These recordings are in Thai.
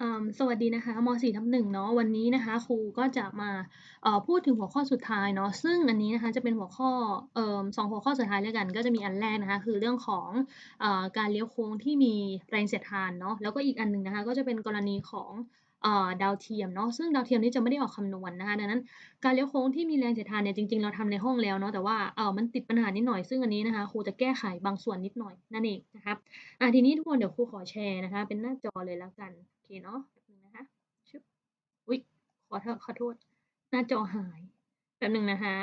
อ่า สวัสดีนะคะ ม .4 ทับ1เนาะ วันนี้นะคะครูก็จะมา เอ่อ พูดถึงหัวข้อสุดท้ายเนาะ ซึ่งอันนี้นะคะจะเป็นหัวข้อ เอ่อ 2 หัวข้อสุดท้ายด้วยกัน ก็จะมีอันแรกนะคะ คือเรื่องของอ่าการเลี้ยวโค้งที่มีแรงเสียดทานเนาะ แล้วก็อีกอันหนึ่งนะคะ ก็จะเป็นกรณีของอ่าดาวเทียมเนาะ ซึ่งดาวเทียมนี้จะไม่ได้ออกคำนวณนะคะ ดังนั้นการเลี้ยวโค้งที่มีแรงเสียดทานเนี่ย จริง ๆ เราทำในห้องแล้วเนาะ แต่ว่า เอ่อ มันติดปัญหานิดหน่อย ซึ่งอันนี้นะคะครูจะแก้ไขบางส่วนนิดหน่อยนั่นเองนะครับอ่า ทีนี้ทุกคนเดี๋ยวครูขอแชร์นะคะ เป็นหน้าจอเลยแล้วกัน เนาะนึงนะคะชึบอุ๊ยขอโทษขอโทษ หน้าจอหายแป๊บหนึ่งนะคะ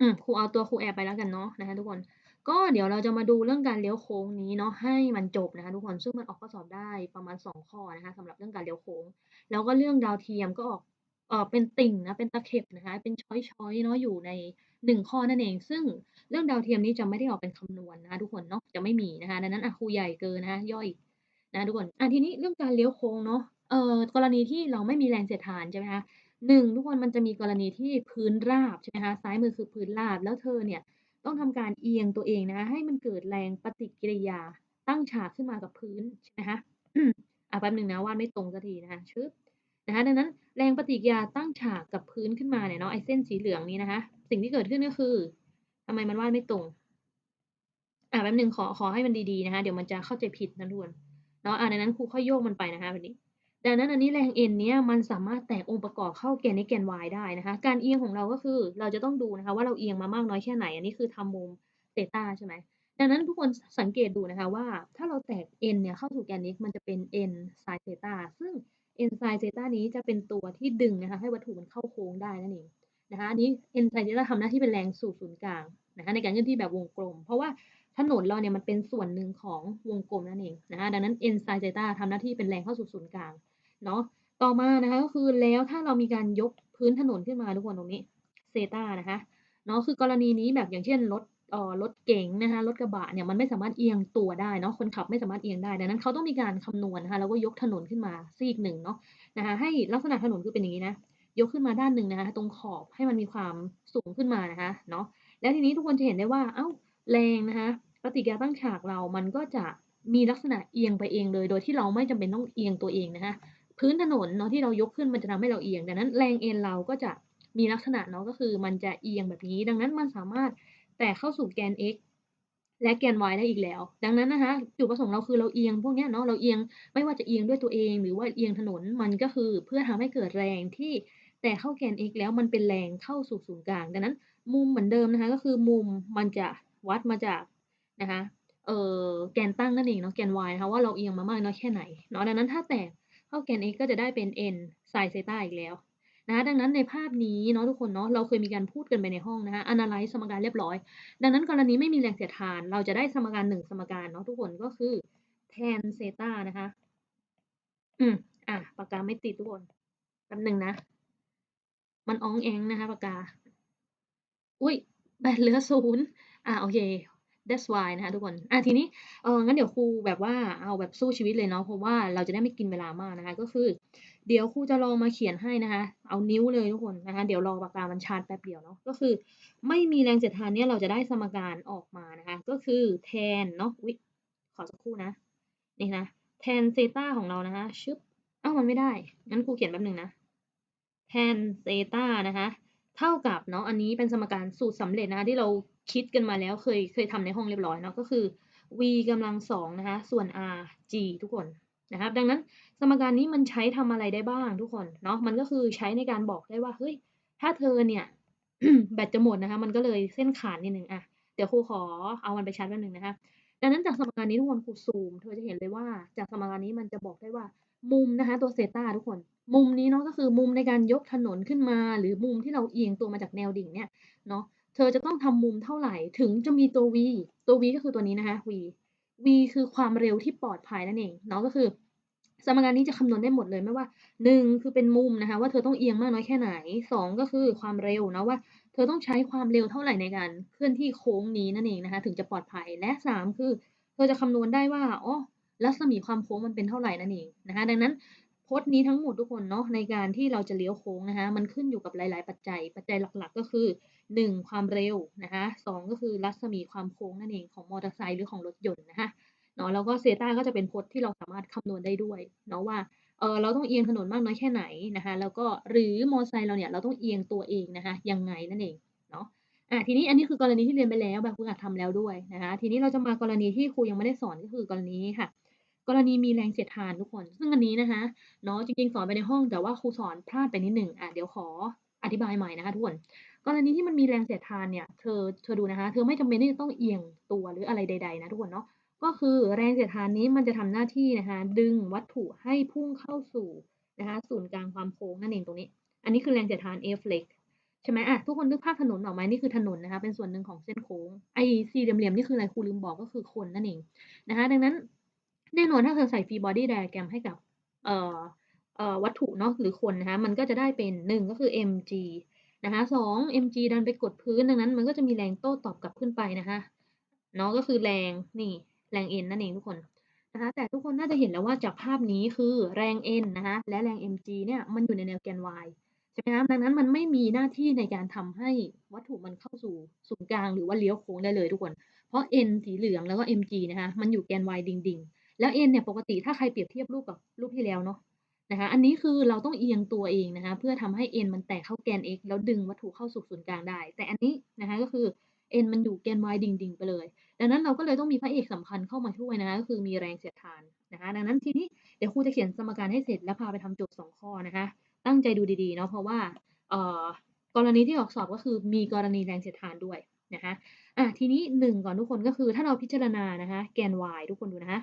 อืมครูเอาตัวครูแอบไปแล้วกันเนาะนะคะทุกคนก็เดี๋ยวเราจะมาดูเรื่องการเลี้ยวโค้งนี้เนาะให้มันจบนะคะทุกคนซึ่งมันออกข้อสอบได้ประมาณ 2 ข้อนะคะสำหรับเรื่องการเลี้ยวโค้ง แล้วก็เรื่องดาวเทียมก็ออกเออเป็นติ่งนะเป็นตะเข็บนะคะเป็นช้อยๆเนาะอยู่ใน 1 ข้อนั่นเอง ซึ่งเรื่องดาวเทียมนี้จะไม่ได้ออกเป็นคำนวณนะคะทุกคนเนาะจะไม่มีนะคะดังนั้นอะครูใหญ่เกินนะคะย่ออีก นะทุกคน อะทีนี้เรื่องการเลี้ยวโค้งเนาะ เอ่อกรณีที่เราไม่มีแรงเสียดทานใช่ไหมคะหนึ่งทุกคนมันจะมีกรณีที่พื้นราบใช่ไหมคะซ้ายมือคือพื้นราบแล้วเธอเนี่ยต้องทำการเอียงตัวเองนะคะให้มันเกิดแรงปฏิกิริยาตั้งฉากขึ้นมากับพื้นใช่ไหมคะ อะแป๊บหนึ่งนะวาดไม่ตรงสักทีนะคะชึบนะคะดังนั้นแรงปฏิกิริยาตั้งฉากกับพื้นขึ้นมาเนี่ยเนาะไอเส้นสีเหลืองนี้นะคะ สิ่งที่เกิดขึ้นก็คือทำไมมันวาดไม่ตรง อะแป๊บหนึ่งขอขอให้มันดีๆนะคะเดี๋ยวมันจะเข้าใจผิดนะทุกคน เนาะอะดังนั้นครูค่อยโยกมันไปนะคะแบบนี้ ดังนั้นอันนี้แรงเอ็นเนี้ยมันสามารถแตกองค์ประกอบเข้าแกน x แกน y ได้นะคะ การเอียงของเราก็คือเราจะต้องดูนะคะว่าเราเอียงมามากน้อยแค่ไหน อันนี้คือทำมุมเตต้าใช่ไหมดังนั้นทุกคนสังเกตดูนะคะว่า ถ้าเราแตก n เนี่ยเข้าสู่แกน x มันจะเป็น n sin เตต้าซึ่ง n sin เตต้านี้จะเป็นตัวที่ดึงนะคะให้วัตถุมันเข้าโค้งได้นั่นเองนะคะอันนี้ n sin เตต้าทำหน้าที่เป็นแรงสู่ศูนย์กลางนะคะในการเคลื่อนที่แบบวงกลม เพราะว่า ถนนเราเนี่ยมันเป็นส่วนหนึ่งของวงกลมนั่นเองนะคะดังนั้น n sin เตต้าทำหน้าที่เป็นแรงเข้าสู่ศูนย์กลางเนาะต่อมานะคะก็คือแล้วถ้าเรามีการยกพื้นถนนขึ้นมาทุกคนตรงนี้เซต้านะคะเนาะคือกรณีนี้แบบอย่างเช่นรถเอ่อรถเก๋งนะคะรถกระบะเนี่ยมันไม่สามารถเอียงตัวได้เนาะคนขับไม่สามารถเอียงได้ดังนั้นเขาต้องมีการคำนวณนะคะแล้วก็ยกถนนขึ้นมาซีกหนึ่งเนาะนะคะให้ลักษณะถนนคือเป็นอย่างนี้นะยกขึ้นมาด้านหนึ่งนะคะตรงขอบให้มันมีความสูงขึ้นมานะคะเนาะแล้วทีนี้ทุกคนจะเห็นได้ว่าเอ้าแรงนะคะ ปฏิกิริยาตั้งฉากเรามันก็จะมีลักษณะเอียงไปเองเลย โดยที่เราไม่จำเป็นต้องเอียงตัวเองนะคะพื้นถนนเนาะที่เรายกขึ้นมันจะทำให้เราเอียงดังนั้นแรงเอ็นเราก็จะมีลักษณะเนาะก็คือมันจะเอียงแบบนี้ ดังนั้นมันสามารถแตกเข้าสู่แกน x และแกน y ได้อีกแล้ว ดังนั้นนะคะจุดประสงค์เราคือเราเอียงพวกนี้เนาะเราเอียงไม่ว่าจะเอียงด้วยตัวเองหรือว่าเอียงถนนมันก็คือเพื่อทำให้เกิดแรงที่แต่เข้าแกน x แล้วมันเป็นแรงเข้าสู่ศูนย์กลาง ดังนั้นมุมเหมือนเดิมนะคะก็คือมุมมันจะวัดมาจาก นะคะเอ่อแกนตั้งนั่นเองเนาะแกน y นะคะว่าเราเอียงมามากน้อยแค่ไหนเนาะดังนั้นถ้าแตกเข้าแกน x ก็จะได้เป็น n sin เซตาอีกแล้วนะดังนั้นในภาพนี้เนาะทุกคนเนาะเราเคยมีการพูดกันไปในห้องนะคะ analyze สมการเรียบร้อย ดังนั้นกรณีไม่มีแรงเสียดทาน เราจะได้สมการหนึ่งสมการเนาะทุกคนก็คือแทนเซตานะคะ อืมอะปากกาไม่ติดทุกคนแป๊บหนึ่งนะ มันอ้องแองนะคะปากกา อุ้ยแบตเหลือศูนย์อะโอเค that's why นะคะทุกคน อะทีนี้ เอองั้นเดี๋ยวครูแบบว่า เอาแบบสู้ชีวิตเลยเนาะ เพราะว่าเราจะได้ไม่กินเวลามากนะคะ ก็คือ เดี๋ยวครูจะลองมาเขียนให้นะคะ เอานิ้วเลยทุกคนนะคะ เดี๋ยวรอปากกามันชาร์จแป๊บเดียวเนาะ ก็คือ ไม่มีแรงเสียดทานเนี่ยเราจะได้สมการออกมานะคะ ก็คือแทนเนาะ อุ๊ย ขอสักครู่นะ นี่นะ แทนเซตาของเรานะคะ ชึบอ้าวมันไม่ได้ งั้นครูเขียนแป๊บหนึ่งนะ แทนเซตานะคะ เท่ากับเนาะ อันนี้เป็นสมการสูตรสำเร็จนะคะที่เรา คิดกันมาแล้วเคยเคยทำในห้องเรียบร้อยเนาะก็คือ v กำลังสองนะคะส่วน r g ทุกคนนะครับดังนั้นสมการนี้มันใช้ทำอะไรได้บ้างทุกคนเนาะมันก็คือใช้ในการบอกได้ว่าเฮ้ยถ้าเธอเนี่ยแบตจะหมดนะคะมันก็เลยเส้นขาดนิดนึงอะเดี๋ยวครูขอเอามันไปชาร์จแป๊บนึงนะคะดังนั้นจากสมการนี้ทุกคนครูซูมเธอจะเห็นเลยว่าจากสมการนี้มันจะบอกได้ว่ามุมนะคะตัวเซตาทุกคน มุมนี้เนาะก็คือมุมในการยกถนนขึ้นมา หรือมุมที่เราเอียงตัวมาจากแนวดิ่งเนี่ยเนาะ เธอจะต้องทำมุมเท่าไหร่ ถึงจะมีตัว v ตัว v ก็คือตัวนี้นะคะ v v คือความเร็วที่ปลอดภัยนั่นเองเนาะก็คือ สมการนี้จะคำนวณได้หมดเลยไม่ว่า 1 คือเป็นมุมนะคะ ว่าเธอต้องเอียงมากน้อยแค่ไหน 2 ก็คือความเร็วนะว่า เธอต้องใช้ความเร็วเท่าไหร่ในการเคลื่อนที่โค้งนี้นั่นเองนะคะ ถึงจะปลอดภัยและ 3 คือ เธอจะคำนวณได้ว่าอ๋อรัศมีความโค้งมันเป็นเท่าไหร่นั่นเองนะคะ ดังนั้น พจน์นี้ทั้งหมดทุกคนเนาะในการที่เราจะเลี้ยวโค้งนะคะมันขึ้นอยู่กับหลาย ๆ ปัจจัย ปัจจัยหลักๆ ก็คือ 1 ความเร็วนะคะ2ก็คือรัศมีความโค้งนั่นเองของมอเตอร์ไซค์หรือของรถยนต์นะคะเนาะแล้วก็เซต้าก็จะเป็นพจน์ที่เราสามารถคำนวณได้ด้วยเนาะว่าเออเราต้องเอียงถนนมากน้อยแค่ไหนนะคะแล้วก็หรือมอเตอร์ไซค์เราเนี่ยเราต้องเอียงตัวเองนะคะยังไงนั่นเองเนาะอะทีนี้อันนี้คือกรณีที่เรียนไปแล้วแบบฝึกหัดทำแล้วด้วยนะคะทีนี้เราจะมากรณีที่ครูยังไม่ได้สอนก็คือกรณีค่ะ กรณีมีแรงเสียดทานทุกคน ซึ่งอันนี้นะคะเนาะจริงๆสอนไปในห้องแต่ว่าครูสอนพลาดไปนิดหนึ่งอะเดี๋ยวขออธิบายใหม่นะคะทุกคนกรณีที่มันมีแรงเสียดทานเนี่ยเธอเธอดูนะคะ เธอไม่จำเป็นที่จะต้องเอียงตัวหรืออะไรใด ๆ นะทุกคนเนาะก็คือแรงเสียดทานนี้มันจะทำหน้าที่นะคะดึงวัตถุให้พุ่งเข้าสู่นะคะศูนย์กลางความโค้งนั่นเองตรงนี้ อันนี้คือแรงเสียดทาน F เล็กใช่ไหมอะทุกคนนึกภาพถนนออกไหมนี่คือถนนนะคะเป็นส่วนหนึ่งของเส้นโค้งไอสี่เหลี่ยมๆนี่คืออะไรครูลืมบอกก็คือคนนั่นเองนะคะดังนั้น แน่นอนถ้าเธอใส่ฟรีบอดี้ไดอะแกรมให้กับเอ่อเอ่อวัตถุเนาะหรือคนนะคะมันก็จะได้เป็นหนึ่งก็คือ mg นะคะสอง mg ดันไปกดพื้นดังนั้น มันก็จะมีแรงโต้ตอบกลับขึ้นไปนะคะเนาะก็คือแรงนี่แรง n นั่นเองทุกคนนะคะแต่ทุกคนน่าจะเห็นแล้วว่าจากภาพนี้คือแรง n นะคะและแรง mg เนี่ยมันอยู่ในแนวแกน y ใช่ไหมครับดังนั้นมันไม่มีหน้าที่ในการทำให้วัตถุมันเข้าสู่ศูนย์กลางหรือว่าเลี้ยวโค้งได้เลยทุกคน เพราะ n สีเหลืองแล้วก็ mg นะคะมันอยู่แกน y ดิ่งๆ แล้ว n เนี่ยปกติถ้าใครเปรียบเทียบรูปกับรูปที่แล้วเนาะนะคะอันนี้คือเราต้องเอียงตัวเองนะคะเพื่อทำให้ n มันแตกเข้าแกน x แล้วดึงวัตถุเข้าสู่ศูนย์กลางได้ แต่อันนี้นะคะก็คือ n มันอยู่แกน y ดิ่งๆไปเลย ดังนั้นเราก็เลยต้องมีพระเอกสำคัญเข้ามาช่วยนะคะก็คือมีแรงเสียดทานนะคะดังนั้นทีนี้เดี๋ยวครูจะเขียนสมการให้เสร็จแล้วพาไปทำโจทย์สองข้อนะคะตั้งใจดูดีๆเนาะเพราะว่าเอ่อกรณีที่ออกสอบก็คือมีกรณีแรงเสียดทานด้วยนะคะอะทีนี้หนึ่งก่อนทุกคนก็คือถ้าเราพิจารณานะคะแกน y ทุกคนดูนะคะ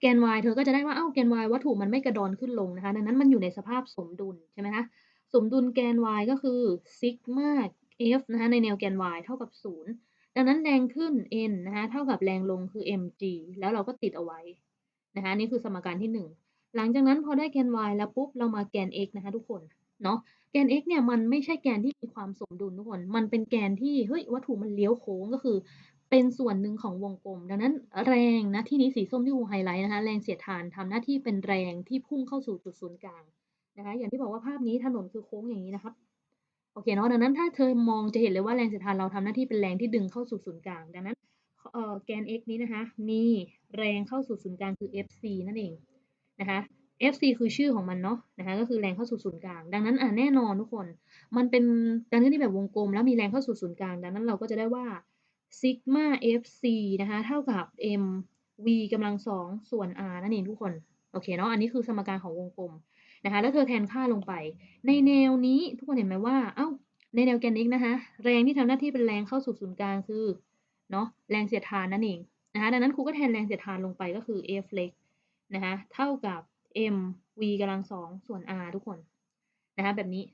แกน y เธอก็จะได้ว่าเอ้าแกน y วัตถุมันไม่กระดอนขึ้นลงนะคะดังนั้นมันอยู่ในสภาพสมดุลใช่ไหมคะสมดุลแกน y ก็คือซิกมา f นะคะในแนวแกน y เท่ากับ 0 ดังนั้นแรงขึ้น n นะคะเท่ากับแรงลงคือ mg แล้วเราก็ติดเอาไว้นะคะนี่คือสมการที่ 1 หลังจากนั้นพอได้แกน y แล้วปุ๊บเรามาแกน x นะคะทุกคนเนาะแกน x เนี่ยมันไม่ใช่แกนที่มีความสมดุลทุกคน มันเป็นแกนที่เฮ้ยวัตถุมันเลี้ยวโค้งก็คือ เป็นส่วนหนึ่งของวงกลม ดังนั้นแรงนะที่นี้สีส้มที่วงไฮไลท์นะคะแรงเสียดทานทำหน้าที่เป็นแรงที่พุ่งเข้าสู่จุดศูนย์กลางนะคะอย่างที่บอกว่าภาพนี้ถนนคือโค้งอย่างนี้นะครับโอเคเนาะดังนั้นถ้าเธอมองจะเห็นเลยว่าแรงเสียดทานเราทำหน้าที่เป็นแรงที่ดึงเข้าสู่ศูนย์กลาง ดังนั้นเอ่อแกน x นี้นะคะมีแรงเข้าสู่ศูนย์กลางคือ fc นั่นเองนะคะ FC คือชื่อของมันเนาะนะคะก็คือแรงเข้าสู่ศูนย์กลาง ดังนั้นอะแน่นอนทุกคน มันเป็นการเคลื่อนที่แบบวงกลม แล้วมีแรงเข้าสู่ศูนย์กลาง ดังนั้นเราก็จะได้ว่า ซิกมา FC นะคะ เท่ากับ m v กำลังสองส่วน r นั่นเองทุกคน โอเคเนาะ อันนี้คือสมการของวงกลมนะคะ แล้วเธอแทนค่าลงไป ในแนวนี้ทุกคนเห็นไหมว่า เอ้า ในแนวแกน x นะคะ แรงที่ทำหน้าที่เป็นแรงเข้าสู่ศูนย์กลางคือ เนาะ แรงเสียดทานนั่นเองนะคะ ดังนั้นครูก็แทนแรงเสียดทานลงไปก็คือ f เล็กนะคะ เท่ากับ m v กำลังสองส่วน r ทุกคน นะคะ แบบนี้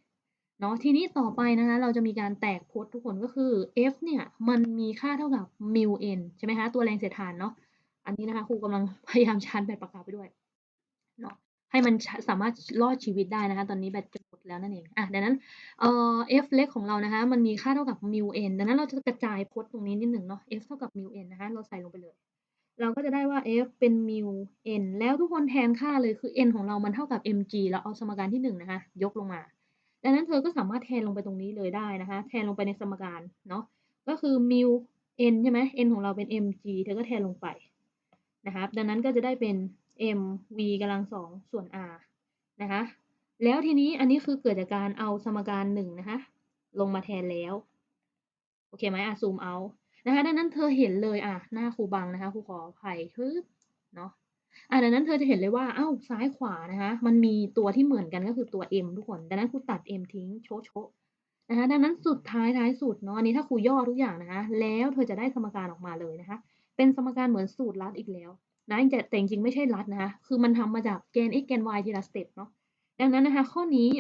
เนาะทีนี้ต่อไปนะคะเราจะมีการแตกพจน์ทุกคนก็คือ f เนี่ยมันมีค่าเท่ากับ mu n ใช่ไหมคะตัวแรงเสียดทานเนาะอันนี้นะคะครูกำลังพยายามชาร์จแบตปากกาไปด้วยเนาะให้มันสามารถรอดชีวิตได้นะคะ ตอนนี้แบตจะหมดแล้วนั่นเองอะดังนั้นเอ่อ f เล็กของเรานะคะ มันมีค่าเท่ากับ mu n ดังนั้นเราจะกระจายพจน์ตรงนี้นิดหนึ่งเนาะ f เท่ากับ mu n นะคะเราใส่ลงไปเลย เราก็จะได้ว่า f เป็น mu n แล้วทุกคนแทนค่าเลยคือ n ของเรามันเท่ากับ mg เราเอาสมการที่1นนะคะยกลงมา ดังนั้นเธอก็สามารถแทนลงไปตรงนี้เลยได้นะคะ แทนลงไปในสมการเนาะ ก็คือ mu n ใช่ไหม n ของเราเป็น mg เธอก็แทนลงไปนะครับ ดังนั้นก็จะได้เป็น mv กำลังสองส่วน r นะคะ แล้วทีนี้อันนี้คือเกิดจากการเอาสมการหนึ่งนะคะ ลงมาแทนแล้ว โอเคไหมอะซูมเอา นะคะ ดังนั้นเธอเห็นเลยอะหน้าครูบังนะคะครูขออภัยคือเนาะ ดังนั้นเธอจะเห็นเลยว่าเอ้าซ้ายขวานะคะ มันมีตัวที่เหมือนกัน ก็คือตัว m ทุกคน ดังนั้นครูตัด m ทิ้ง โชะโชะนะคะ ดังนั้นสุดท้าย ท้ายสุดเนาะ อันนี้ถ้าครูย่อทุกอย่างนะคะ แล้วเธอจะได้สมการออกมาเลยนะคะ เป็นสมการเหมือนสูตรลัดอีกแล้วนะแต่จริง ๆ ไม่ใช่ลัดนะคะ คือมันทำมาจากแกน x แกน y ทีละสเต็ปเนาะ ดังนั้นนะคะ ข้อนี้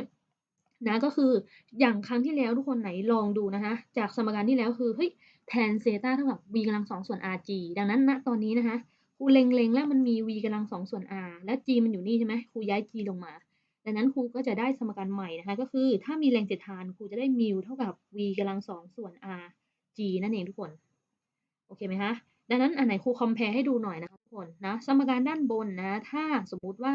นะ ก็คืออย่างครั้งที่แล้วทุกคน ไหนลองดูนะคะ จากสมการที่แล้ว คือ เฮ้ยแทนเซตาเท่ากับ v กำลังสองส่วน rg ดังนั้น ณ ตอนนี้นะคะ ครูเล็งๆ แล้วมันมี v กำลังสองส่วน r และ g มันอยู่นี่ใช่ไหมครูย้าย g ลงมา ดังนั้นครูก็จะได้สมการใหม่นะคะ ก็คือถ้ามีแรงเสียดทานครูจะได้มิวเท่ากับ v กำลังสองส่วน r g นั่นเองทุกคน โอเคไหมคะ ดังนั้นอันไหนครูคอมเพลให้ดูหน่อยนะคะทุกคนนะ สมการด้านบนนะ ถ้าสมมุติว่า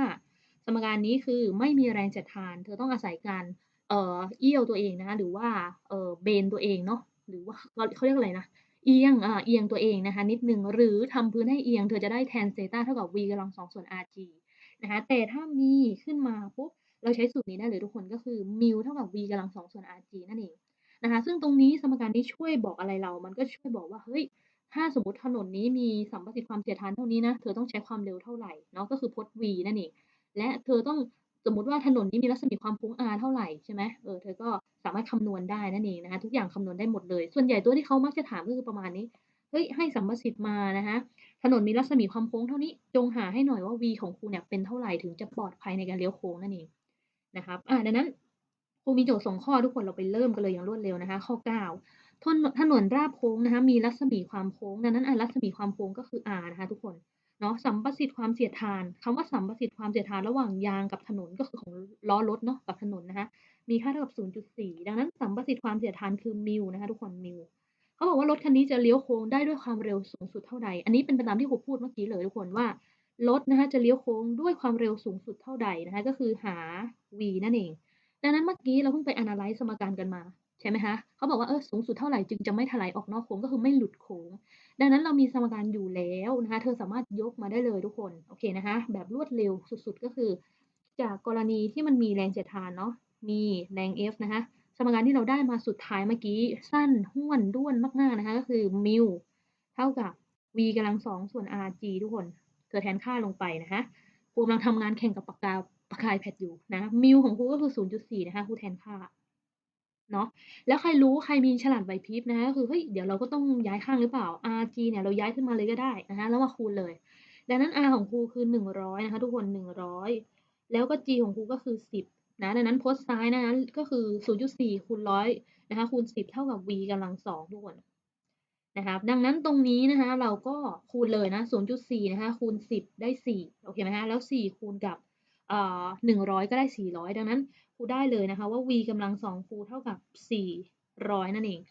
สมการนี้คือไม่มีแรงเสียดทาน เธอต้องอาศัยการเอ่อเอี้ยวตัวเองนะคะหรือว่าเอ่อเบนตัวเองเนาะ หรือว่าเขาเรียกอะไรนะ เอียงอ่าเอียงตัวเองนะคะนิดนึงหรือทำพื้นให้เอียง เธอจะได้แทนเซต้าเท่ากับ v กำลังสองส่วน rg นะคะแต่ถ้ามีขึ้นมาปุ๊บเราใช้สูตรนี้ได้เลยทุกคนก็คือ mu เท่ากับ v กำลังสองส่วน rg นั่นเองนะคะซึ่งตรงนี้สมการนี้ช่วยบอกอะไรเรา มันก็ช่วยบอกว่าเฮ้ยถ้าสมมติถนนนี้มีสัมประสิทธิ์ความเสียดทานเท่านี้นะ เธอต้องใช้ความเร็วเท่าไหร่เนาะก็คือพจน์ v นั่นเอง และเธอต้อง สมมติว่าถนนนี้มีรัศมีความโค้ง r เท่าไหร่ใช่ไหมเออเธอก็สามารถคำนวณได้นั่นเองนะคะทุกอย่างคำนวณได้หมดเลย ส่วนใหญ่ตัวที่เขามักจะถามก็คือประมาณนี้เฮ้ยให้สัมประสิทธิ์มานะคะถนนมีรัศมีความโค้งเท่านี้จงหาให้หน่อยว่า v ของครูเนี่ยเป็นเท่าไหร่ถึงจะปลอดภัยในการเลี้ยวโค้งนั่นเองนะครับอ่าดังนั้นครูมีโจทย์ส่งข้อทุกคนเราไปเริ่มกันเลยอย่างรวดเร็วนะคะ ข้อ 9ถนนถนนราบโค้งนะคะมีรัศมีความโค้งดังนั้นอะรัศมีความโค้งก็คือ r นะคะทุกคน เนาะสัมประสิทธิ์ความเสียดทานคำว่าสัมประสิทธิ์ความเสียดทานระหว่างยางกับถนนก็คือของล้อรถเนาะกับถนนนะคะมีค่าเท่ากับ 0.4 ดังนั้นสัมประสิทธิ์ความเสียดทานคือมิลนะคะทุกคนมิลเขาบอกว่ารถคันนี้จะเลี้ยวโค้งได้ด้วยความเร็วสูงสุดเท่าใด อันนี้เป็นไปตามที่ครูพูดเมื่อกี้เลยทุกคนว่ารถนะคะจะเลี้ยวโค้งด้วยความเร็วสูงสุดเท่าใดนะคะก็คือหา v นั่นเอง ดังนั้นเมื่อกี้เราเพิ่งไป analyze สมการกันมา ใช่ไหมคะเขาบอกว่าเออสูงสุดเท่าไหร่จึงจะไม่ถลายออกนอกโค้งก็คือไม่หลุดโค้ง ดังนั้นเรามีสมการอยู่แล้วนะคะ เธอสามารถยกมาได้เลยทุกคนโอเคนะคะ แบบรวดเร็วสุดๆก็คือ จากกรณีที่มันมีแรงเสียดทานเนาะมีแรง F นะคะสมการที่เราได้มาสุดท้ายเมื่อกี้สั้นห้วนด้วนมากๆนะคะก็คือมิวเท่ากับ v กำลังสองส่วน rg ทุกคนเธอแทนค่าลงไปนะคะครูกำลังทำงานแข่งกับปากกาปากกาแพดอยู่นะมิวของครูก็คือ 0.4 นะคะครูแทนค่า เนาะแล้วใครรู้ใครมีฉลาดไหวพริบนะคะก็คือเฮ้ยเดี๋ยวเราก็ต้องย้ายข้างหรือเปล่า rg เนี่ยเราย้ายขึ้นมาเลยก็ได้นะคะแล้วมาคูณเลย ดังนั้น r ของครูคือ 100 นะคะ ทุกคน 100 แล้วก็ g ของครูก็คือ 10 นะดังนั้นโพสต์ซ้ายนะะก็คือ 0.4 คูณ 100 นะคะคูณ 10 เท่ากับ v กำลังสองทุกคนนะครับดังนั้นตรงนี้นะคะเราก็คูณเลยนะ 0.4 นะคะคูณ 10 ได้ 4 โอเคไหมคะแล้ว 4 คูณกับเอ่อ100 ก็ได้ 400 ดังนั้น รูได้เลยนะคะว่า v กำลังสองครูเท่ากับ 400 นั่นเอง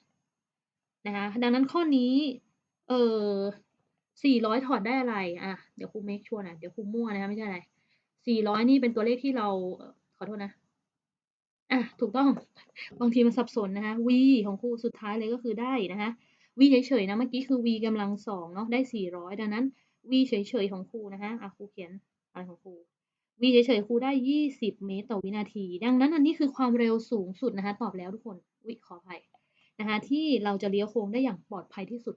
นะคะดังนั้นข้อนี้เออ400 ถอดได้อะไรอะเดี๋ยวครู make sure นะเดี๋ยวครูมั่วนะคะไม่ใช่อะไร 400 นี่เป็นตัวเลขที่เราขอโทษนะอะถูกต้องบางทีมันสับสนนะคะ v ของครูสุดท้ายเลยก็คือได้นะคะ v เฉยๆนะเมื่อกี้คือ v กำลังสองเนาะได้ 400 ดังนั้น v เฉยๆของครูนะคะอะครูเขียนอะไรของครู v เฉยๆครูได้ 20 เมตรต่อวินาที ดังนั้นอันนี้คือความเร็วสูงสุดนะคะตอบแล้วทุกคนวิขออภัยนะคะที่เราจะเลี้ยวโค้งได้อย่างปลอดภัยที่สุด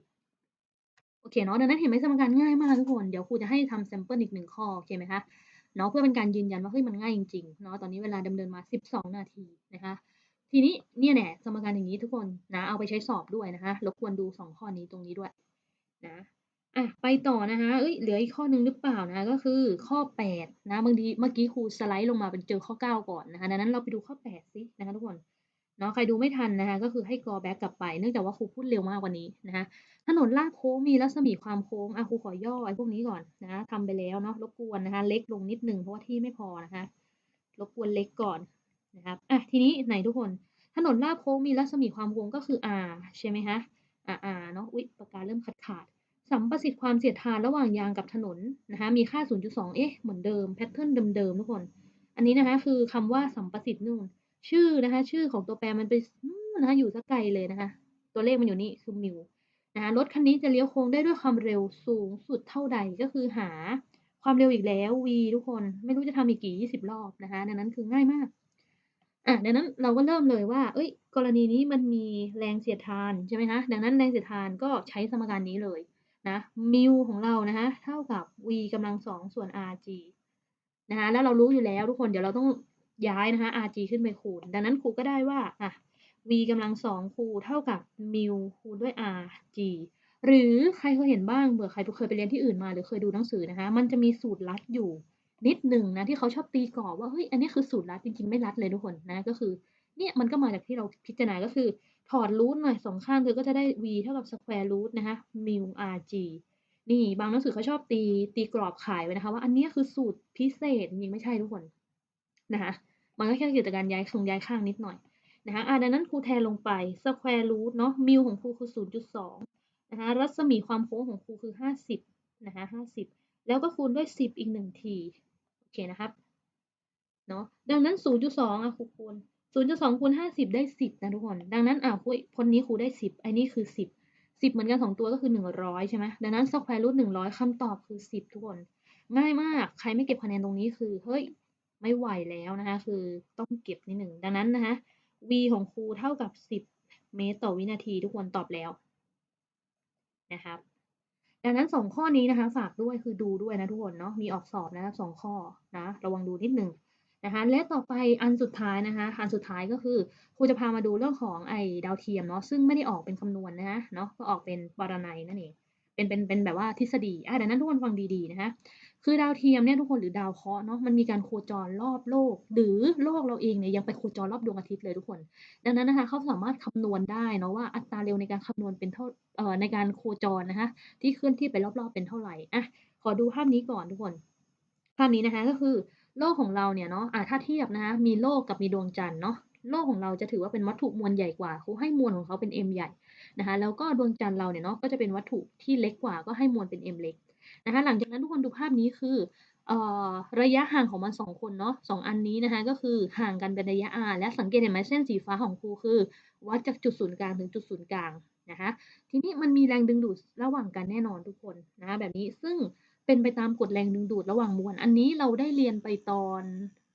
โอเคเนาะดังนั้นเห็นไหมสมการง่ายมากทุกคน เดี๋ยวครูจะให้ทำแซมเปิลอีกหนึ่งข้อโอเคไหมคะเนาะเพื่อเป็นการยืนยันว่าเฮ้ยมันง่ายจริงๆเนาะตอนนี้เวลาดำเนินมา 12 นาทีนะคะ ทีนี้เนี่ยแหละสมการอย่างนี้ทุกคนนะเอาไปใช้สอบด้วยนะคะรบกวนดู 2 ข้อนี้ตรงนี้ด้วยนะ อะ ไปต่อนะคะ เอ้ย เหลืออีกข้อหนึ่งหรือเปล่านะ ก็คือข้อ 8 นะ บางทีเมื่อกี้ครูสไลด์ลงมาเป็นเจอข้อ 9 ก่อนนะคะดังนั้นเราไปดูข้อ 8 สินะคะทุกคน เนาะใครดูไม่ทันนะคะ ก็คือให้กรอแบ็กกลับไป เนื่องจากว่าครูพูดเร็วมากกว่านี้นะคะ ถนนลาดโค้งมีรัศมีความโค้ง อะครูขอย่อไอ้พวกนี้ก่อนนะทำไปแล้วเนาะ รบกวนนะคะ เล็กลงนิดนึงเพราะว่าที่ไม่พอนะคะ รบกวนเล็กก่อนนะครับ อะ ทีนี้ไหนทุกคน ถนนลาดโค้งมีรัศมีความโค้งก็คือ r ใช่ไหมคะ อ่าเนาะ อุ๊ย ปากกาเริ่มขาดขาด สัมประสิทธิ์ความเสียดทานระหว่างยางกับถนนนะคะมีค่า 0.2 เอ๊ะเหมือนเดิมแพทเทิร์นเดิมๆทุกคน อันนี้นะคะคือคำว่าสัมประสิทธิ์นู่น ชื่อนะคะ ชื่อของตัวแปรมันไปนะคะอยู่สักไกลเลยนะคะ ตัวเลขมันอยู่นี่คือมิวนะคะรถคันนี้จะเลี้ยวโค้งได้ด้วยความเร็วสูงสุดเท่าใดก็คือหาความเร็วอีกแล้ว v ทุกคนไม่รู้จะทำอีกกี่20 รอบนะคะดังนั้นคือง่ายมากอะดังนั้นเราก็เริ่มเลยว่า เอ้ย กรณีนี้มันมีแรงเสียดทานใช่ไหมคะดังนั้นแรงเสียดทานก็ใช้สมการนี้เลย นะมิวของเรานะคะเท่ากับ v กำลังสองส่วน rg นะคะแล้วเรารู้อยู่แล้วทุกคนเดี๋ยวเราต้องย้ายนะคะ rg ขึ้นไปคูณ ดังนั้นครูก็ได้ว่าอะ v กำลังสองคูณเท่ากับมิวคูณด้วย rg หรือใครเคยเห็นบ้างเผื่อใครเคยไปเรียนที่อื่นมาหรือเคยดูหนังสือนะคะ มันจะมีสูตรลัดอยู่นิดหนึ่งนะที่เขาชอบตีกรอบว่าเฮ้ยอันนี้คือสูตรลัดจริงๆไม่ลัดเลยทุกคนนะก็คือเนี่ยมันก็มาจากที่เราพิจารณาก็คือ ถอดรูทหน่อยสองข้างเธอก็จะได้ v เท่ากับ square root นะคะมิว rg นี่บางหนังสือเขาชอบตีตีกรอบขายไว้นะคะว่าอันนี้คือสูตรพิเศษจริงไม่ใช่ทุกคนนะคะมันก็แค่เกี่ยวกับการย้ายคงย้ายข้างนิดหน่อยนะคะอ่าดังนั้นครูแทนลงไป square root เนาะมิวของครูคือ 0.2นะคะรัศมีความโค้งของครูคือ 50นะคะ50 แล้วก็คูณด้วย 10 อีก1ทีโอเคนะครับเนาะดังนั้น 0.2อะครูคูณ 0.2คูณ50ได้10นะทุกคน ดังนั้นอะคนนี้ครูได้10อันนี้คือ10 10เหมือนกัน2ตัวก็คือ100ใช่ไหมดังนั้น square root 100คำตอบคือ10ทุกคน ง่ายมาก ใครไม่เก็บคะแนนตรงนี้คือ เฮ้ย ไม่ไหวแล้วนะคะ คือต้องเก็บนิดหนึ่ง ดังนั้นนะคะ v ของครูเท่ากับ10เมตรต่อวินาทีทุกคนตอบแล้วนะครับ ดังนั้น2ข้อนี้นะคะ ฝากด้วยคือดูด้วยนะทุกคนเนาะ มีออกสอบนะ2ข้อนะ ระวังดูนิดหนึ่ง นะคะและต่อไปอันสุดท้ายนะคะอันสุดท้ายก็คือครูจะพามาดูเรื่องของไอ้ดาวเทียมเนาะซึ่งไม่ได้ออกเป็นคำนวณนนะคะเนาะก็ออกเป็นปรนัยนั่นเองเป็นเป็นเป็นแบบว่าทฤษฎีอะดังนั้นทุกคนฟังดีๆนะคะคือดาวเทียมเนี่ยทุกคนหรือดาวเคราะห์เนาะมันมีการโคจรรอบโลก หรือโลกเราเองเนี่ยยังไปโคจรรอบดวงอาทิตย์เลยทุกคน ดังนั้นนะคะเขาสามารถคำนวณได้เนาะว่าอัตราเร็วในการคำนวณเป็นเท่าเอ่อในการโคจรนะคะที่เคลื่อนที่ไปรอบๆเป็นเท่าไหร่อะขอดูภาพนี้ก่อนทุกคน ภาพนี้นะคะก็คือ โลกของเราเนี่ยเนาะอะถ้าเทียบนะคะมีโลกกับมีดวงจันทร์เนาะโลกของเราจะถือว่าเป็นวัตถุมวลใหญ่กว่าครูให้มวลของเขาเป็น m ใหญ่นะคะแล้วก็ดวงจันทร์เราเนี่ยเนาะก็จะเป็นวัตถุที่เล็กกว่าก็ให้มวลเป็น m เล็กนะคะหลังจากนั้นทุกคนดูภาพนี้คือระยะห่างของมันสองคนเนาะสองอันนี้นะคะก็คือห่างกันเป็นระยะ r และสังเกตเห็นไหมเส้นสีฟ้าของครูคือ วัดจากจุดศูนย์กลางถึงจุดศูนย์กลางนะคะทีนี้มันมีแรงดึงดูดระหว่างกันแน่นอนทุกคนนะคะแบบนี้ซึ่ง เป็นไปตามกฎแรงดึงดูดระหว่างมวล อันนี้เราได้เรียนไปตอน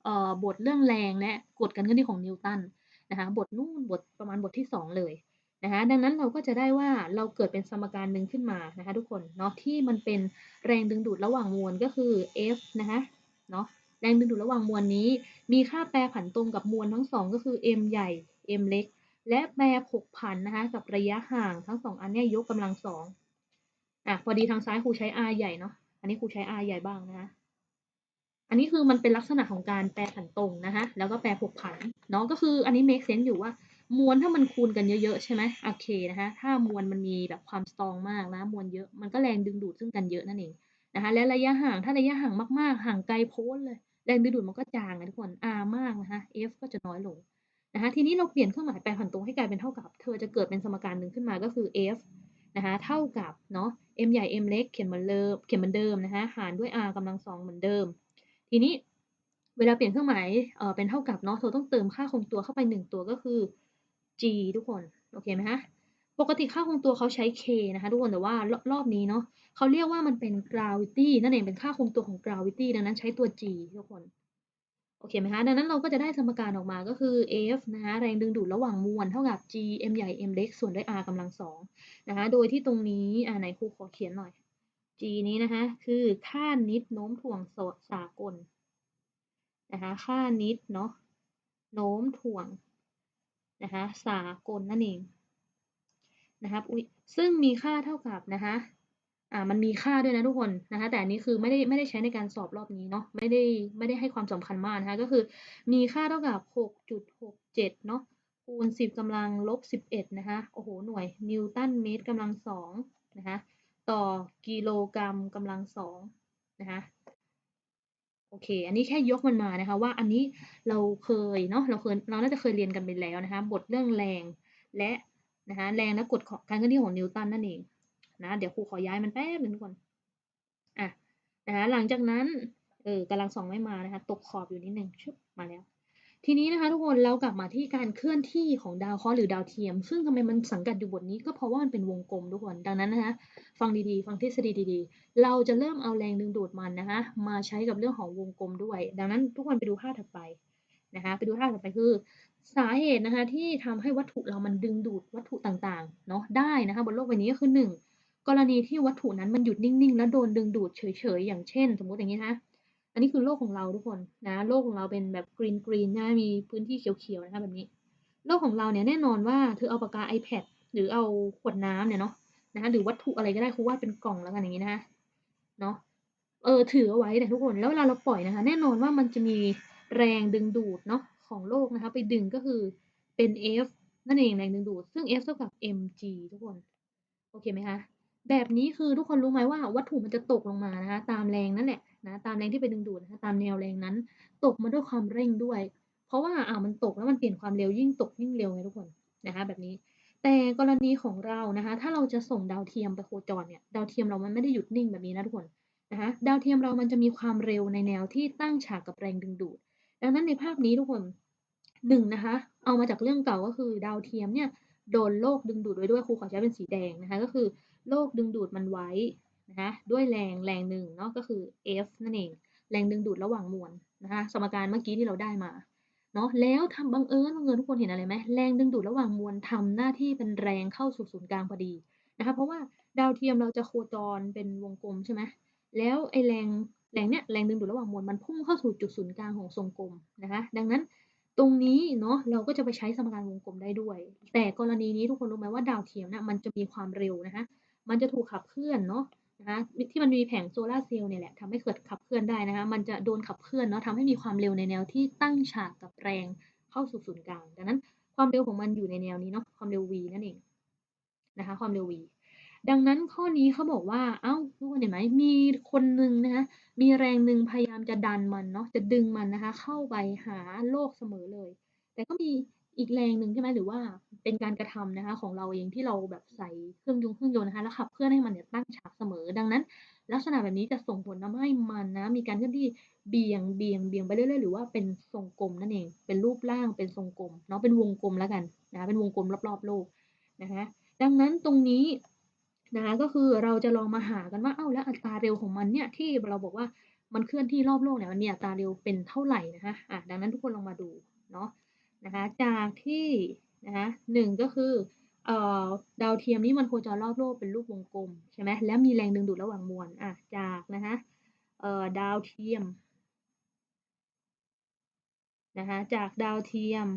ออบทเรื่องแรงและกฎการเคลื่อนที่ของนิวตันนะคะบทนู่นบทประมาณบทที่ 2 เลยนะคะดังนั้นเราก็จะได้ว่าเราเกิดเป็นสมการหนึ่งขึ้นมานะคะทุกคนเนาะที่มันเป็นแรงดึงดูดระหว่างมวลก็คือ F นะคะเนาะแรงดึงดูดระหว่างมวลนี้ มีค่าแปรผันตรงกับมวลทั้งสองก็คือ m ใหญ่ m เล็ก และแปรผกผันนะคะกับระยะห่างทั้งสองอันเนี้ยยกกำลังสองอะพอดีทางซ้ายครูใช้ r ใหญ่เนาะ อันนี้ครูใช้ r ใหญ่บ้างนะคะอันนี้คือมันเป็นลักษณะของการแปรผันตรงนะคะแล้วก็แปรผกผันเนาะก็คืออันนี้ make sense อยู่ว่ามวลถ้ามันคูณกันเยอะๆใช่ไหมโอเคนะคะถ้ามวลมันมีแบบความสตรองมากนะมวลเยอะมันก็แรงดึงดูดซึ่งกันเยอะนั่นเองนะคะและระยะห่างถ้าระยะห่างมากๆ ห่างไกลโพ้นเลย แรงดึงดูดมันก็จางนะทุกคน r มากนะคะ f ก็จะน้อยลงนะคะทีนี้เราเปลี่ยนเครื่องหมายแปรผันตรงให้กลายเป็นเท่ากับ เธอจะเกิดเป็นสมการหนึ่งขึ้นมาก็คือ f นะคะเท่ากับเนาะ m ใหญ่ m เล็กเขียนเหมือนเดิมเขียนเหมือนเดิมนะคะหารด้วย r กำลังสองเหมือนเดิม ทีนี้เวลาเปลี่ยนเครื่องหมายเอ่อเป็นเท่ากับเนาะเธอต้องเติมค่าคงตัวเข้าไปหนึ่งตัวก็คือ g ทุกคนโอเคไหมคะปกติค่าคงตัวเขาใช้ k นะคะทุกคนแต่ว่ารรอบนี้เนาะเขาเรียกว่ามันเป็น gravity นั่นเองเป็นค่าคงตัวของ gravity ดังนั้นใช้ตัว g ทุกคน โอเคไหมคะดังนั้นเราก็จะได้สมการออกมาก็คือ F นะคะแรงดึงดูดระหว่างมวลเท่ากับ G m ใหญ่ m เล็กส่วนด้วย r กำลังสองนะคะโดยที่ตรงนี้อ่าไหนครูขอเขียนหน่อย G นี้นะคะคือค่านิดโน้มถ่วงสากลนะคะค่านิดเนาะโน้มถ่วงนะคะสากลนั่นเองนะครับอุ้ยซึ่งมีค่าเท่ากับนะคะ อ่ามันมีค่าด้วยนะทุกคนนะคะ แต่อันนี้คือไม่ได้ไม่ได้ใช้ในการสอบรอบนี้เนาะไม่ได้ไม่ได้ให้ความสำคัญมากนะคะก็คือมีค่าเท่ากับ 6.67 เนาะคูณ 10กำลังลบ 11 นะคะโอ้โหหน่วยนิวตันเมตรกำลังสองนะคะต่อกิโลกรัมกำลังสองนะคะโอเค อันนี้แค่ยกมันมานะคะ ว่าอันนี้เราเคยเนาะเราเคยเราน่าจะเคยเรียนกันไปแล้วนะคะ บทเรื่องแรงและนะคะแรงและกฎของการเคลื่อนที่ของนิวตันนั่นเอง นะเดี๋ยวครูขอย้ายมันแป๊บนึงก่อนอะนะคะหลังจากนั้นเออกำลังส่องไม่มานะคะตกขอบอยู่นิดหนึ่งชุบมาแล้ว ทีนี้นะคะทุกคนเรากลับมาที่การเคลื่อนที่ของดาวเคราะห์หรือดาวเทียม ซึ่งทำไมมันสังกัดอยู่บทนี้ก็เพราะว่ามันเป็นวงกลมทุกคนดังนั้นนะคะฟังดีๆ ฟังทฤษฎีดีๆ เราจะเริ่มเอาแรงดึงดูดมันนะคะมาใช้กับเรื่องของวงกลมด้วย ดังนั้นทุกคนไปดูภาพถัดไปนะคะไปดูภาพถัดไปคือ สาเหตุนะคะที่ทำให้วัตถุเรามันดึงดูดวัตถุต่างๆเนาะได้นะคะบนโลกใบนี้ก็คือหนึ่ง กรณีที่วัตถุนั้นมันหยุดนิ่งๆ แล้วโดนดึงดูดเฉยๆ อย่างเช่น สมมติอย่างนี้นะอันนี้คือโลกของเราทุกคนนะ โลกของเราเป็นแบบกรีนกรีนนะมีพื้นที่เขียวๆนะคะแบบนี้ โลกของเราเนี่ยแน่นอนว่าเธอเอาปากกา iPad หรือเอาขวดน้ำเนี่ยเนาะนะคะหรือวัตถุอะไรก็ได้ครูวาดเป็นกล่องแล้วกันอย่างนี้นะคะเนาะเออถือเอาไว้เนี่ทุกคนแล้วเวลาเราปล่อยนะคะ แน่นอนว่ามันจะมีแรงดึงดูดเนาะของโลกนะคะไปดึงก็คือเป็น F นั่นเองแรงดึงดูด ซึ่ง F เท่ากับ mg ทุกคน โอเคไหมคะ แบบนี้คือทุกคนรู้ไหมว่าวัตถุมันจะตกลงมานะคะตามแรงนั่นแหละนะตามแรงที่ไปดึงดูดนะคะตามแนวแรงนั้น ตกมาด้วยความเร่งด้วย เพราะว่าอ่ามันตกแล้วมันเปลี่ยนความเร็วยิ่งตกยิ่งเร็วไงทุกคนนะคะแบบนี้ แต่กรณีของเรานะคะถ้าเราจะส่งดาวเทียมไปโคจรเนี่ยดาวเทียมเรามันไม่ได้หยุดนิ่งแบบนี้นะทุกคนนะคะดาวเทียมเรามันจะมีความเร็วในแนวที่ตั้งฉากกับแรงดึงดูด ดังนั้นในภาพนี้ทุกคนหนึ่งนะคะ เอามาจากเรื่องเก่าก็คือดาวเทียมเนี่ยโดนโลกดึงดูดไว้ด้วยครูขอใช้เป็นสีแดงนะคะ ก็คือ โลกดึงดูดมันไว้นะคะด้วยแรงแรงหนึ่งเนาะก็คือ F นั่นเอง แรงดึงดูดระหว่างมวลนะคะสมการเมื่อกี้ที่เราได้มาเนาะแล้วทำบังเอิญบังเอิญทุกคนเห็นอะไรไหมแรงดึงดูดระหว่างมวลทำหน้าที่เป็นแรงเข้าสู่ศูนย์กลางพอดีนะคะเพราะว่าดาวเทียมเราจะโคจรเป็นวงกลมใช่ไหมแล้วไอแรงแรงเนี้ยแรงดึงดูดระหว่างมวลมันพุ่งเข้าสู่จุดศูนย์กลางของทรงกลมนะคะดังนั้นตรงนี้เนาะเราก็จะไปใช้สมการวงกลมได้ด้วย แต่กรณีนี้ทุกคนรู้ไหมว่าดาวเทียมนะมันจะมีความเร็วนะคะ มันจะถูกขับเคลื่อนเนาะนะคะที่มันมีแผงโซลาร์เซลล์เนี่ยแหละทำให้เกิดขับเคลื่อนได้นะคะ มันจะโดนขับเคลื่อนเนาะทำให้มีความเร็วในแนวที่ตั้งฉากกับแรงเข้าสู่ศูนย์กลาง ดังนั้น ความเร็วของมันอยู่ในแนวนี้เนาะ ความเร็ว v นั่นเองนะคะ ความเร็ว v ดังนั้นข้อนี้เขาบอกว่า เอ้าทุกคนเห็นไหม มีคนหนึ่งนะคะ มีแรงหนึ่งพยายามจะดันมันเนาะ จะดึงมันนะคะ เข้าไปหาโลกเสมอเลย แต่ก็มี อีกแรงหนึ่งใช่ไหมหรือว่าเป็นการกระทำนะคะ ของเราเองที่เราแบบใส่เครื่องยนต์เครื่องยนต์นะคะแล้วขับเคลื่อนให้มันเนี่ยตั้งฉากเสมอ ดังนั้น ลักษณะแบบนี้จะส่งผลทำให้มันนะมีการเคลื่อนที่เบี่ยงเบี่ยงเบี่ยงไปเรื่อยๆหรือว่าเป็นทรงกลมนั่นเองเป็นรูปร่างเป็นทรงกลมเนาะเป็นวงกลมแล้วกันนะเป็นวงกลมรอบๆโลกนะคะดังนั้นตรงนี้นะคะก็คือเราจะลองมาหากันว่าเอ้าแล้วอัตราเร็วของมันเนี่ยที่เราบอกว่ามันเคลื่อนที่รอบโลกเนี่ยมันมีอัตราเร็วเป็นเท่าไหร่นะคะอะดังนั้นทุกคนลองมาดูเนาะ นะคะจากที่นะคะหนึ่งก็คือเอ่อดาวเทียมนี้มันโคจรรอบโลกเป็นรูปวงกลมใช่ไหมแล้วมีแรงดึงดูดระหว่างมวลอะจากนะคะเอ่อดาวเทียมนะคะจากดาวเทียม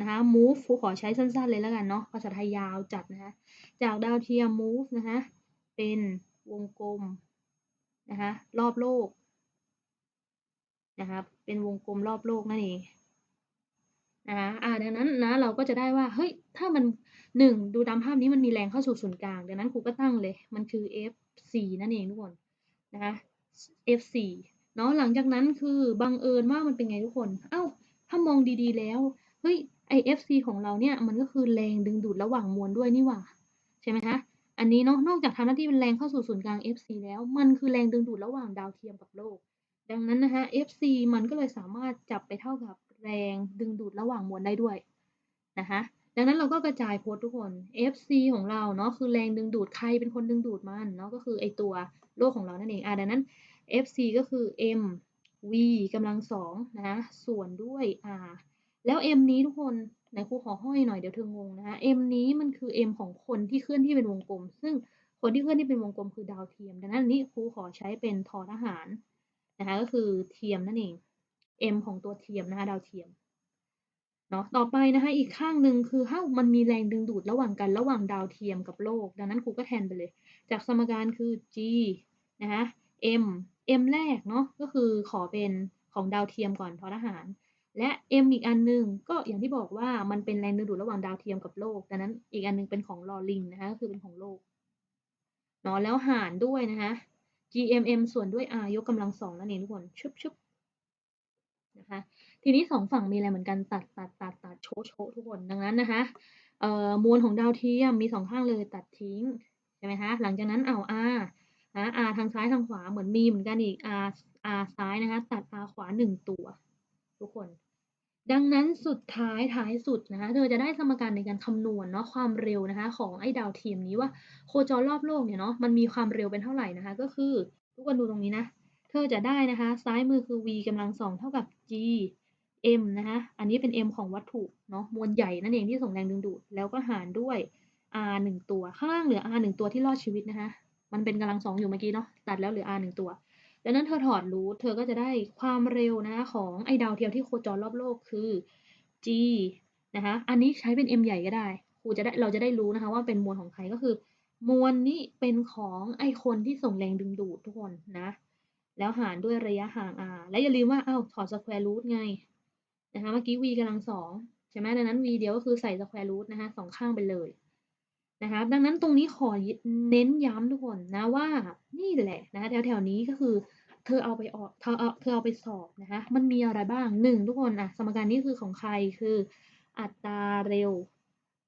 นะคะ move ขอใช้สั้นๆเลยแล้วกันเนาะภาษาไทยยาวจัดนะคะจากดาวเทียม move นะคะเป็นวงกลมนะคะรอบโลกนะคะเป็นวงกลมรอบโลกนั่นเอง นะคะอ่าดังนั้นนะเราก็จะได้ว่าเฮ้ยถ้ามันหนึ่งดูตามภาพนี้มันมีแรงเข้าสู่ศูนย์กลางดังนั้นครูก็ตั้งเลยมันคือ F4 นั่นเองทุกคนนะคะ F4 เนาะหลังจากนั้นคือบังเอิญว่ามันเป็นไงทุกคนเอ้าถ้ามองดีๆแล้วเฮ้ยไอ FC ของเราเนี่ยมันก็คือแรงดึงดูดระหว่างมวลด้วยนี่หว่าใช่ไหมคะอันนี้เนาะนอกจากทำหน้าที่เป็นแรงเข้าสู่ศูนย์กลาง FC แล้วมันคือแรงดึงดูดระหว่างดาวเทียมกับโลก ดังนั้นนะคะ FC มันก็เลยสามารถจับไปเท่ากับ แรงดึงดูดระหว่างมวลได้ด้วยนะคะดังนั้นเราก็กระจายโพสทุกคน FC ของเราเนาะคือแรงดึงดูดใครเป็นคนดึงดูดมันเนาะก็คือไอตัวโลกของเรานั่นเองอะดังนั้น FC ก็คือ m v กำลังสองนะคะส่วนด้วย r แล้ว m นี้ทุกคนไหนครูขอห้อยหน่อยเดี๋ยวเธองงนะคะ m นี้มันคือ m ของคนที่เคลื่อนที่เป็นวงกลม ซึ่งคนที่เคลื่อนที่เป็นวงกลมคือดาวเทียม ดังนั้นนี้ครูขอใช้เป็นทอทหารนะคะก็คือเทียมนั่นเอง m ของตัวเทียมนะคะดาวเทียมเนาะต่อไปนะคะอีกข้างหนึ่งคือถ้ามันมีแรงดึงดูดระหว่างกันระหว่างดาวเทียมกับโลก ดังนั้นครูก็แทนไปเลย จากสมการคือ g นะคะ m m แรกเนาะก็คือขอเป็นของดาวเทียมก่อนทอทหาร และ m อีกอันหนึ่งก็อย่างที่บอกว่ามันเป็นแรงดึงดูดระหว่างดาวเทียมกับโลก ดังนั้นอีกอันนึงเป็นของลอลิงนะคะก็คือเป็นของโลกเนาะแล้วหารด้วยนะคะ gmm ส่วนด้วย r ยกกำลังสองนั่นเองทุกคนชุบชุบ นะคะ ทีนี้สองฝั่งมีอะไรเหมือนกันตัดตัดตัดตัดโชโชทุกคนดังนั้นนะคะเอ่อมวลของดาวเทียมมีสองข้างเลยตัดทิ้งใช่ไหมคะหลังจากนั้นเอา r นะ r ทางซ้ายทางขวาเหมือนมีเหมือนกันอีก r r ซ้ายนะคะตัด r ขวาหนึ่งตัว ทุกคน ดังนั้นสุดท้ายท้ายสุดนะคะเธอจะได้สมการในการคำนวณเนาะความเร็วนะคะ ของไอ้ดาวเทียมนี้ว่าโคจรรอบโลกเนี่ยเนาะมันมีความเร็วเป็นเท่าไหร่นะคะ ก็คือทุกคนดูตรงนี้นะ เธอจะได้นะคะ ซ้ายมือคือ v กำลังสองเท่ากับ g m นะคะ อันนี้เป็น m ของวัตถุเนาะ มวลใหญ่นั่นเองที่ส่งแรงดึงดูด แล้วก็หารด้วย r หนึ่งตัว ข้างล่างเหลือ r หนึ่งตัวที่รอดชีวิตนะคะ มันเป็นกำลังสองอยู่เมื่อกี้เนาะ ตัดแล้วเหลือ r หนึ่งตัว ดังนั้นเธอถอดรูท เธอก็จะได้ความเร็วนะคะของไอ้ดาวเทียมที่โคจรรอบโลกคือ g นะคะ อันนี้ใช้เป็น m ใหญ่ก็ได้ ครูจะได้เราจะได้รู้นะคะว่าเป็นมวลของใครก็คือ มวลนี้เป็นของไอ้คนที่ส่งแรงดึงดูดทุกคนนะ แล้วหารด้วยระยะห่าง r และอย่าลืมว่าอ้าวถอดสแควร์รูทไงนะคะเมื่อกี้ v กำลังสองใช่ไหมดังนั้น v เดียวก็คือใส่สแควร์รูทนะคะสองข้างไปเลยนะคะดังนั้นตรงนี้ขอเน้นย้ำทุกคนนะว่านี่แหละนะคะแถวๆนี้ก็คือเธอเอาไปออกเธอเอาเธอเอาไปสอบนะคะมันมีอะไรบ้างหนึ่งทุกคนอะสมการนี้คือของใครคืออัตราเร็ว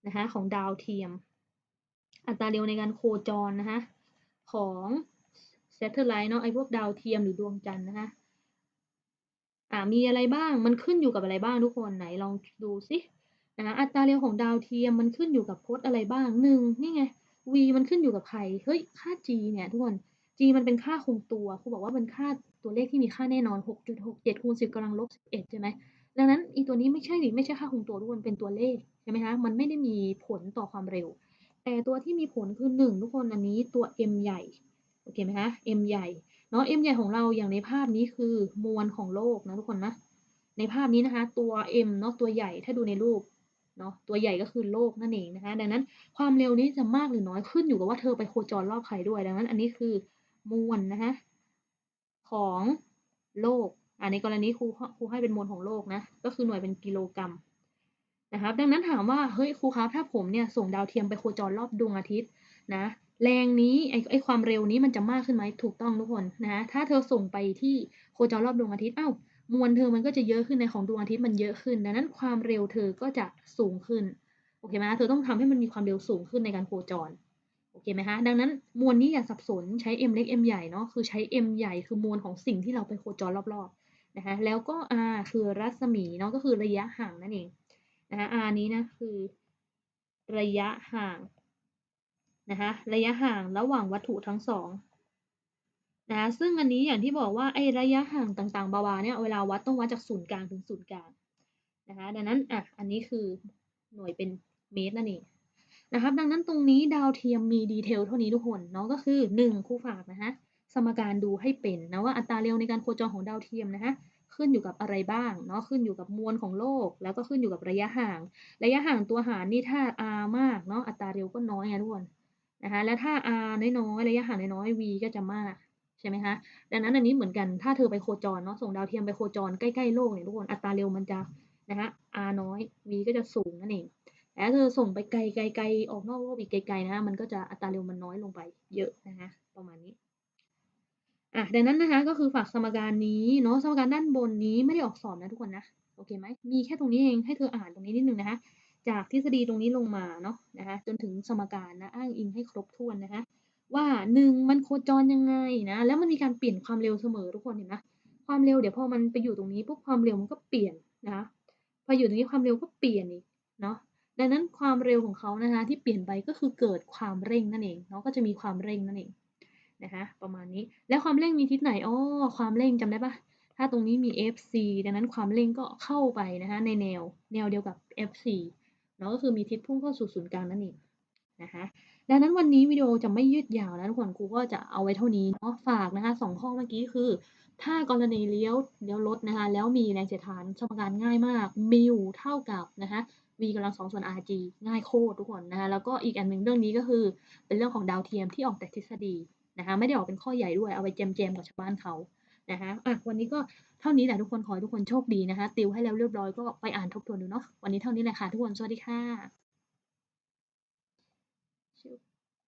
นะคะของดาวเทียม อัตราเร็วในการโคจรนะคะของ เซตเทอร์ไลท์เนาะไอพวกดาวเทียมหรือดวงจันทร์นะคะอ่ามีอะไรบ้างมันขึ้นอยู่กับอะไรบ้างทุกคนไหนลองดูสินะอัตราเร็วของดาวเทียมมันขึ้นอยู่กับพจน์อะไรบ้างหนึ่งนี่ไง v มันขึ้นอยู่กับใครเฮ้ยค่า g เนี่ยทุกคน g มันเป็นค่าคงตัวครูบอกว่าเป็นค่าตัวเลขที่มีค่าแน่นอน 6.67คูณ10กำลังลบ11ใช่ไหมดังนั้นอีตัวนี้ไม่ใช่ไม่ใช่ค่าคงตัวทุกคนเป็นตัวเลขใช่ไหมคะมันไม่ได้มีผลต่อความเร็ว แต่ตัวที่มีผลคือ1ทุกคนอันนี้ตัว m ใหญ่ โอเคไหมคะ m ใหญ่เนาะ m ใหญ่ของเราอย่างในภาพนี้คือมวลของโลกนะทุกคนนะในภาพนี้นะคะตัว m เนาะตัวใหญ่ถ้าดูในรูปเนาะตัวใหญ่ก็คือโลกนั่นเองนะคะดังนั้นความเร็วนี้จะมากหรือน้อยขึ้นอยู่กับว่าเธอไปโคจรรอบใครด้วย ดังนั้นอันนี้คือมวลนะคะของโลกอันในกรณีครูครูให้เป็นมวลของโลกนะก็คือหน่วยเป็นกิโลกรัมนะครับดังนั้นถามว่าเฮ้ยครูครับถ้าผมเนี่ยส่งดาวเทียมไปโคจรรอบดวงอาทิตย์นะแรงนี้ไอไอความเร็วนี้มันจะมากขึ้นไหมถูกต้องทุกคนนะถ้าเธอส่งไปที่โคจรรอบดวงอาทิตย์อ้าวมวลเธอมันก็จะเยอะขึ้นในของดวงอาทิตย์มันเยอะขึ้น ดังนั้นความเร็วเธอก็จะสูงขึ้นโอเคไหมเธอต้องทำให้มันมีความเร็วสูงขึ้นในการโคจรโอเคไหมคะดังนั้นมวลนี้อย่าสับสนใช้ m เล็ก m ใหญ่เนาะคือใช้ m ใหญ่คือมวลของสิ่งที่เราไปโคจรรอบๆนะคะแล้วก็ r คือรัศมีเนาะก็คือระยะห่างนั่นเองนะคะ r นี้นะคือระยะห่าง นะคะระยะห่างระหว่างวัตถุทั้งสองนะซึ่งอันนี้อย่างที่บอกว่าไอ้ระยะห่างต่างๆบาวาเนี่ยเวลาวัดต้องวัดจากศูนย์กลางถึงศูนย์กลางนะคะดังนั้นอะอันนี้คือหน่วยเป็นเมตรนั่นเองนะครับดังนั้นตรงนี้ดาวเทียมมีดีเทลเท่านี้ทุกคนเนาะก็คือ 1 คู่ฝากนะคะสมการดูให้เป็นนะว่าอัตราเร็วในการโคจรของดาวเทียมนะคะขึ้นอยู่กับอะไรบ้างเนาะขึ้นอยู่กับมวลของโลก แล้วก็ขึ้นอยู่กับระยะห่าง ระยะห่างตัวหารนี่ถ้า r มากเนาะอัตราเร็วก็น้อยไงทุกคน นะคะแล้วถ้า r น้อยๆระยะห่างน้อยๆ v ก็จะมากใช่ไหมคะดังนั้นอันนี้เหมือนกันถ้าเธอไปโคจรเนาะส่งดาวเทียมไปโคจรใกล้ๆโลกเนี่ยทุกคนอัตราเร็วมันจะนะคะ r น้อย v ก็จะสูงนั่นเองแต่เธอส่งไปไกลๆออกนอกโลกอีกไกลๆนะมันก็จะอัตราเร็วมันน้อยลงไปเยอะนะคะประมาณนี้อะดังนั้นนะคะก็คือฝากสมการนี้เนาะสมการด้านบนนี้ไม่ได้ออกสอบนะทุกคนนะโอเคไหมมีแค่ตรงนี้เองให้เธออ่านตรงนี้นิดนึงนะคะ จากทฤษฎีตรงนี้ลงมาเนาะนะคะจนถึงสมการนะอ้างอิงให้ครบถ้วนนะคะว่าหนึ่งมันโคจรยังไงนะแล้วมันมีการเปลี่ยนความเร็วเสมอทุกคนเห็นไหมความเร็วเดี๋ยวพอมันไปอยู่ตรงนี้ปุ๊บความเร็วมันก็เปลี่ยนนะคะพออยู่ตรงนี้ความเร็วก็เปลี่ยนอีกเนาะดังนั้นความเร็วของเขานะคะที่เปลี่ยนไปก็คือเกิดความเร่งนั่นเองเนาะก็จะมีความเร่งนั่นเองนะคะประมาณนี้แล้วความเร่งมีทิศไหนอ๋อความเร่งจำได้ปะถ้าตรงนี้มี FC ดังนั้นความเร่งก็เข้าไปนะคะในแนวแนวเดียวกับ FC นาะก็คือมีทิศพุ่งเข้าสู่ศูนย์กลางนั่นเองนะคะดังนั้นวันนี้วิดีโอจะไม่ยืดยาวนะทุกคนครูก็จะเอาไว้เท่านี้เนาะฝากนะคะสองข้อเมื่อกี้คือ ถ้ากรณีเลี้ยวเลี้ยวรถนะคะแล้วมีแรงเสียดทานสมการง่ายมากมิวเท่ากับนะคะ v กำลังสองส่วน rg ง่ายโคตรทุกคนนะคะแล้วก็อีกอันหนึ่งเรื่องนี้ก็คือเป็นเรื่องของดาวเทียมที่ออกแต่ทฤษฎีนะคะไม่ได้ออกเป็นข้อใหญ่ด้วยเอาไปแจมๆกับชาวบ้านเขา นะคะอะวันนี้ก็เท่านี้แหละทุกคนขอให้ทุกคนโชคดีนะคะ ติวให้แล้วเรียบร้อยก็ไปอ่านทบทวนดูเนาะวันนี้เท่านี้แหละค่ะทุกคนสวัสดีค่ะ